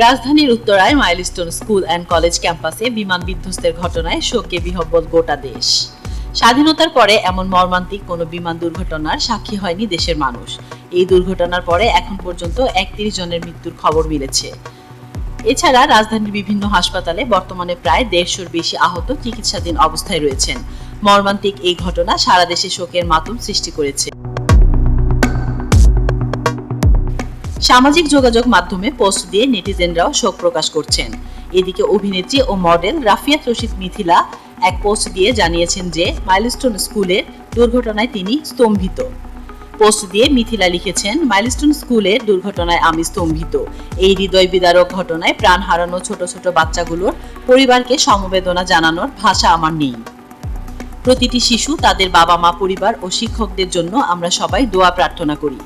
রাজধানীর উত্তরায় milestone school and college ক্যাম্পাসে বিমান বিধ্বস্তের ঘটনায় শোকে বিহব্বল গোটা দেশ। স্বাধীনতার পরে এমন মর্মান্তিক কোনো বিমান দুর্ঘটনার সাক্ষী হয়নি দেশের মানুষ। এই দুর্ঘটনার পরে এখন পর্যন্ত একত্রিশ জনের মৃত্যুর খবর মিলেছে। এছাড়া রাজধানীর বিভিন্ন হাসপাতালে বর্তমানে প্রায় দেড়শোর বেশি আহত চিকিৎসাধীন অবস্থায় রয়েছেন। মর্মান্তিক এই ঘটনা সারা দেশে শোকের মাতম সৃষ্টি করেছে। সামাজিক যোগাযোগ মাধ্যমে পোস্ট দিয়ে নেটিজেনরাও শোক প্রকাশ করছেন। এদিকে অভিনেত্রী ও মডেল রাফিয়াত রশিদ মিথিলা এক পোস্ট দিয়ে জানিয়েছেন যে, মাইলস্টোন স্কুলের দুর্ঘটনায় তিনি স্তম্ভিত। পোস্ট দিয়ে মিথিলা লিখেছেন, মাইলস্টোন স্কুলের দুর্ঘটনায় আমি স্তম্ভিত। এই হৃদয় বিদারক ঘটনায় প্রাণ হারানো ছোট ছোট বাচ্চাগুলোর পরিবারকে সমবেদনা জানানোর ভাষা আমার নেই। প্রতিটি শিশু তাদের বাবা মা পরিবার ও শিক্ষকদের জন্য আমরা সবাই দোয়া প্রার্থনা করি।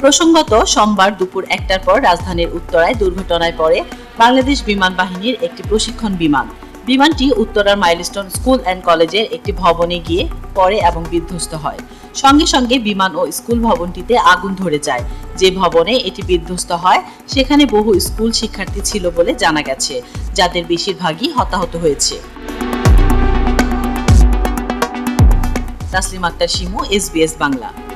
প্রসঙ্গত, সোমবার দুপুর একটার পর রাজধানীর উত্তরায় দুর্ঘটনায় পড়ে বাংলাদেশ বিমান বাহিনীর একটি প্রশিক্ষণ বিমান। বিমানটি উত্তরার মাইলস্টোন স্কুল অ্যান্ড কলেজের একটি ভবনে গিয়ে পড়ে এবং বিধ্বস্ত হয়। সঙ্গে সঙ্গে বিমান ও স্কুল ভবনটিতে আগুন ধরে যায়। যে ভবনে এটি বিধ্বস্ত হয়, সেখানে বহু স্কুল শিক্ষার্থী ছিল বলে জানা গেছে, যাদের বেশিরভাগই হতাহত হয়েছে। তাসলিম আক্তার শিমু এসবিএস বাংলা।